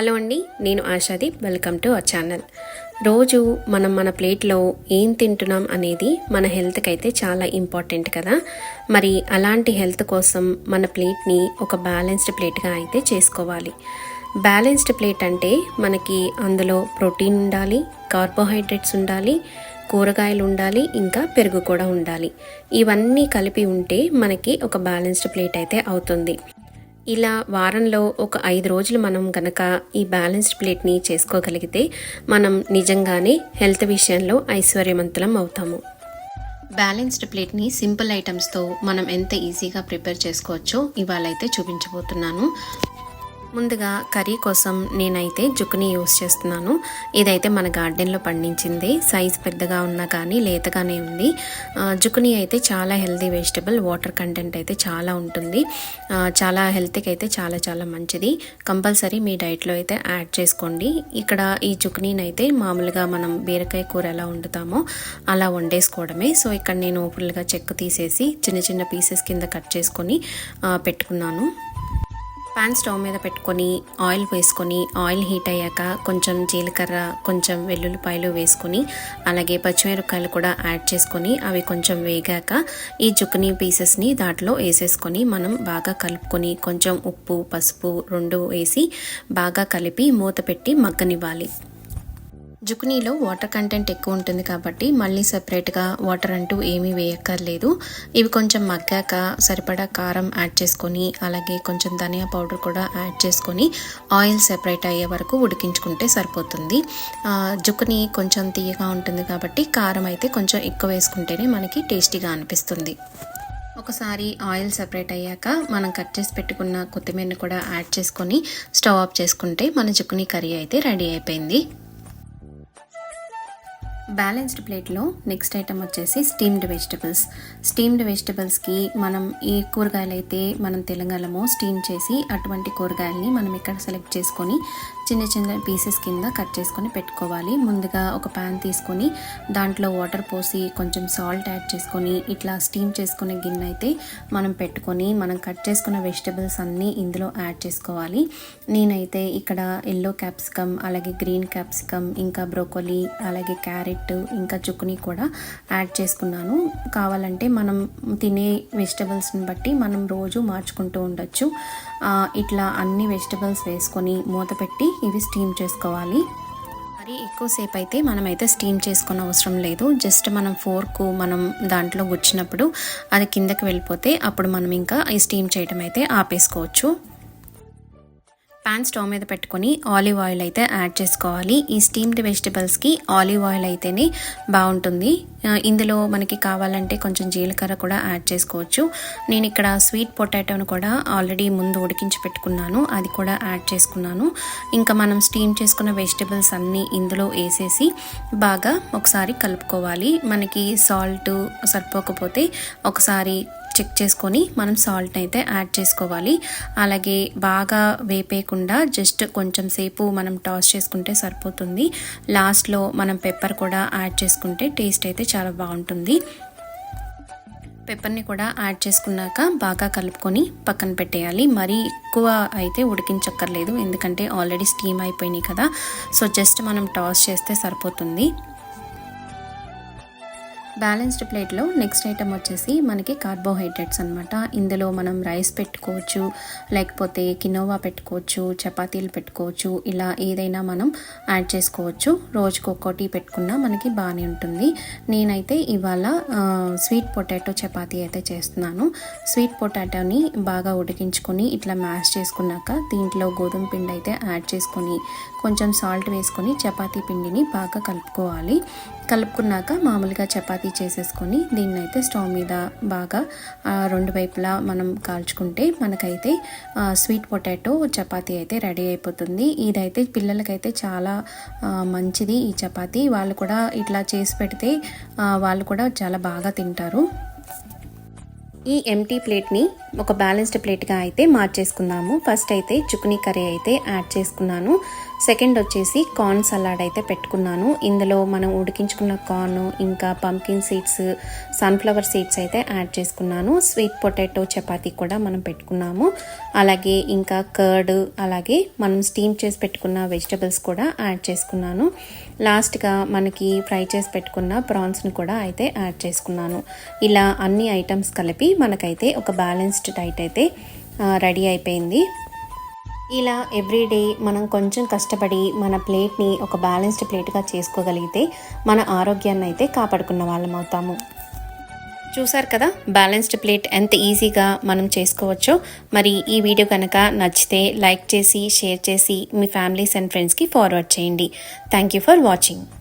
Hello అండి నేను Ashadeep. Welcome to our channel. రోజు మనం మన ప్లేట్లో ఏం తింటున్నాం అనేది మన హెల్త్కి అయితే చాలా ఇంపార్టెంట్ కదా. మరి అలాంటి హెల్త్ కోసం మన ప్లేట్ని ఒక బ్యాలెన్స్డ్ ప్లేట్గా అయితే చేసుకోవాలి. బ్యాలెన్స్డ్ ప్లేట్ అంటే మనకి అందులో ప్రోటీన్ ఉండాలి కార్బోహైడ్రేట్స్ ఉండాలి కూరగాయలు ఉండాలి ఇంకా పెరుగు కూడా ఉండాలి. ఇవన్నీ కలిపి ఉంటే మనకి ఒక బ్యాలెన్స్డ్ ప్లేట్ అయితే అవుతుంది. ఇలా వారంలో ఒక ఐదు రోజులు మనం గనక ఈ బ్యాలెన్స్డ్ ప్లేట్ని చేసుకోగలిగితే మనం నిజంగానే హెల్త్ విషయంలో ఐశ్వర్యవంతులం అవుతాము. బ్యాలెన్స్డ్ ప్లేట్ని సింపుల్ ఐటమ్స్తో మనం ఎంత ఈజీగా ప్రిపేర్ చేసుకోవచ్చో ఇవాళ అయితే చూపించబోతున్నాను. ముందుగా కర్రీ కోసం నేనైతే జుకుని యూస్ చేస్తున్నాను. ఇదైతే మన గార్డెన్లో పండించింది. సైజ్ పెద్దగా ఉన్నా కానీ లేతగానే ఉంది. ఆ, జుకుని అయితే చాలా హెల్తీ వెజిటబుల్ వాటర్ కంటెంట్ అయితే చాలా ఉంటుంది. చాలా హెల్త్కి అయితే చాలా చాలా మంచిది. కంపల్సరీ మీ డైట్లో అయితే యాడ్ చేసుకోండి. ఇక్కడ ఈ జుకునీని అయితే మామూలుగా మనం బీరకాయ కూర ఎలా వండుతామో అలా వండేసుకోవడమే. సో ఇక్కడ నేను ఫుల్గా చెక్కు తీసేసి చిన్న చిన్న పీసెస్ కింద కట్ చేసుకొని పెట్టుకున్నాను. పాన్ స్టవ్ మీద పెట్టుకొని ఆయిల్ వేసుకొని ఆయిల్ హీట్ అయ్యాక కొంచెం జీలకర్ర కొంచెం వెల్లుల్లిపాయలు వేసుకొని అలాగే పచ్చిమిరపకాయలు కూడా యాడ్ చేసుకొని అవి కొంచెం వేగాక ఈ జుక్కని పీసెస్ని దాంట్లో వేసేసుకొని మనం బాగా కలుపుకొని కొంచెం ఉప్పు పసుపు రెండు వేసి బాగా కలిపి మూత పెట్టి మగ్గనివ్వాలి. జుకునీలో వాటర్ కంటెంట్ ఎక్కువ ఉంటుంది కాబట్టి మళ్ళీ సపరేట్గా వాటర్ అంటూ ఏమీ వేయక్కర్లేదు. ఇవి కొంచెం మగ్గాక సరిపడా కారం యాడ్ చేసుకొని అలాగే కొంచెం ధనియా పౌడర్ కూడా యాడ్ చేసుకొని ఆయిల్ సెపరేట్ అయ్యే వరకు ఉడికించుకుంటే సరిపోతుంది. జుకుని కొంచెం తీయగా ఉంటుంది కాబట్టి కారం అయితే కొంచెం ఎక్కువ వేసుకుంటేనే మనకి టేస్టీగా అనిపిస్తుంది. ఒకసారి ఆయిల్ సెపరేట్ అయ్యాక మనం కట్ చేసి పెట్టుకున్న కొత్తిమీరని కూడా యాడ్ చేసుకొని స్టవ్ ఆఫ్ చేసుకుంటే మన జుకుని కర్రీ అయితే రెడీ అయిపోయింది. బ్యాలెన్స్డ్ ప్లేట్లో నెక్స్ట్ ఐటమ్ వచ్చేసి స్టీమ్డ్ వెజిటబుల్స్. స్టీమ్డ్ వెజిటబుల్స్కి మనం ఏ కూరగాయలు అయితే మనం తెలంగాణలో స్టీమ్ చేసి అటువంటి కూరగాయలని మనం ఇక్కడ సెలెక్ట్ చేసుకొని చిన్న చిన్న పీసెస్ కింద కట్ చేసుకొని పెట్టుకోవాలి. ముందుగా ఒక ప్యాన్ తీసుకొని దాంట్లో వాటర్ పోసి కొంచెం సాల్ట్ యాడ్ చేసుకొని ఇట్లా స్టీమ్ చేసుకునే గిన్నె అయితే మనం పెట్టుకొని మనం కట్ చేసుకున్న వెజిటబుల్స్ అన్నీ ఇందులో యాడ్ చేసుకోవాలి. నేనైతే ఇక్కడ ఎల్లో క్యాప్సికమ్ అలాగే గ్రీన్ క్యాప్సికమ్ ఇంకా బ్రోకోలీ అలాగే క్యారెట్ ఇంకా చుక్కుని కూడా యాడ్ చేసుకున్నాను. కావాలంటే మనం తినే వెజిటబుల్స్ని బట్టి మనం రోజు మార్చుకుంటూ ఉండొచ్చు. ఇట్లా అన్ని వెజిటబుల్స్ వేసుకొని మూత పెట్టి ఇవి స్టీమ్ చేసుకోవాలి. మరి ఎక్కువసేపు అయితే మనమైతే స్టీమ్ చేసుకునే అవసరం లేదు. జస్ట్ మనం ఫోర్కు మనం దాంట్లో గుచ్చినప్పుడు అది కిందకి వెళ్ళిపోతే అప్పుడు మనం ఇంకా ఈ స్టీమ్ చేయడం అయితే ఆపేసుకోవచ్చు. పాన్ స్టవ్ మీద పెట్టుకొని ఆలివ్ ఆయిల్ అయితే యాడ్ చేసుకోవాలి. ఈ స్టీమ్డ్ వెజిటబుల్స్కి ఆలివ్ ఆయిల్ అయితేనే బాగుంటుంది. ఇందులో మనకి కావాలంటే కొంచెం జీలకర్ర కూడా యాడ్ చేసుకోవచ్చు. నేను ఇక్కడ స్వీట్ పొటాటోను కూడా ఆల్రెడీ ముందు ఉడికించి పెట్టుకున్నాను. అది కూడా యాడ్ చేసుకున్నాను. ఇంకా మనం స్టీమ్ చేసుకున్న వెజిటబుల్స్ అన్నీ ఇందులో వేసేసి బాగా ఒకసారి కలుపుకోవాలి. మనకి సాల్ట్ సరిపోకపోతే ఒకసారి చెక్ చేసుకొని మనం సాల్ట్ అయితే యాడ్ చేసుకోవాలి. అలాగే బాగా వేపేయకుండా జస్ట్ కొంచెం సేపు మనం టాస్ చేసుకుంటే సరిపోతుంది. లాస్ట్లో మనం పెప్పర్ కూడా యాడ్ చేసుకుంటే టేస్ట్ అయితే చాలా బాగుంటుంది. పెప్పర్ని కూడా యాడ్ చేసుకున్నాక బాగా కలుపుకొని పక్కన పెట్టేయాలి. మరీ ఎక్కువ అయితే ఉడికించక్కర్లేదు. ఎందుకంటే ఆల్రెడీ స్టీమ్ అయిపోయినాయి కదా. సో జస్ట్ మనం టాస్ చేస్తే సరిపోతుంది. బ్యాలెన్స్డ్ ప్లేట్లో నెక్స్ట్ ఐటమ్ వచ్చేసి మనకి కార్బోహైడ్రేట్స్ అనమాట ఇందులో మనం రైస్ పెట్టుకోవచ్చు లేకపోతే కినోవా పెట్టుకోవచ్చు చపాతీలు పెట్టుకోవచ్చు ఇలా ఏదైనా మనం యాడ్ చేసుకోవచ్చు. రోజుకు ఒక్కోటి పెట్టుకున్నా మనకి బాగానే ఉంటుంది. నేనైతే ఇవాళ స్వీట్ పొటాటో చపాతీ అయితే చేస్తున్నాను. స్వీట్ పొటాటోని బాగా ఉడికించుకొని ఇట్లా మ్యాష్ చేసుకున్నాక దీంట్లో గోధుమ పిండి అయితే యాడ్ చేసుకొని కొంచెం సాల్ట్ వేసుకొని చపాతీ పిండిని బాగా కలుపుకోవాలి. కలుపుకున్నాక మామూలుగా చపాతీ చేసేసుకొని దీన్ని అయితే స్టవ్ మీద బాగా రెండు వైపులా మనం కాల్చుకుంటే మనకైతే స్వీట్ పొటాటో చపాతీ అయితే రెడీ అయిపోతుంది. ఇదైతే పిల్లలకైతే చాలా మంచిది ఈ చపాతీ. వాళ్ళు కూడా ఇట్లా చేసి పెడితే వాళ్ళు కూడా చాలా బాగా తింటారు. ఈ ఎంటీ ప్లేట్ని ఒక బ్యాలెన్స్డ్ ప్లేట్గా అయితే మార్చేసుకుందాము. ఫస్ట్ అయితే చుకునీ కర్రీ అయితే యాడ్ చేసుకున్నాను. సెకండ్ వచ్చేసి కార్న్ సలాడ్ అయితే పెట్టుకున్నాను. ఇందులో మనం ఉడికించుకున్న కార్న్ ఇంకా పంకిన్ సీడ్స్ సన్ఫ్లవర్ సీడ్స్ అయితే యాడ్ చేసుకున్నాను. స్వీట్ పొటాటో చపాతీ కూడా మనం పెట్టుకున్నాము. అలాగే ఇంకా కర్డ్ అలాగే మనం స్టీమ్ చేసి పెట్టుకున్న వెజిటబుల్స్ కూడా యాడ్ చేసుకున్నాను. లాస్ట్గా మనకి ఫ్రై చేసి పెట్టుకున్న ప్రాన్స్ని కూడా అయితే యాడ్ చేసుకున్నాను. ఇలా అన్ని ఐటమ్స్ కలిపి మనకైతే ఒక బ్యాలెన్స్డ్ డైట్ అయితే రెడీ అయిపోయింది. ఇలా ఎవ్రీడే మనం కొంచెం కష్టపడి మన ప్లేట్ని ఒక బ్యాలెన్స్డ్ ప్లేట్గా చేసుకోగలిగితే మన ఆరోగ్యాన్ని అయితే కాపాడుకున్న వాళ్ళం అవుతాము. చూసారు కదా? బ్యాలెన్స్డ్ ప్లేట్ ఎంత ఈజీగా మనం చేసుకోవచ్చో? మరి ఈ వీడియో కనుక నచ్చితే లైక్ చేసి షేర్ చేసి మీ ఫ్యామిలీస్ అండ్ ఫ్రెండ్స్కి ఫార్వర్డ్ చేయండి. Thank you for watching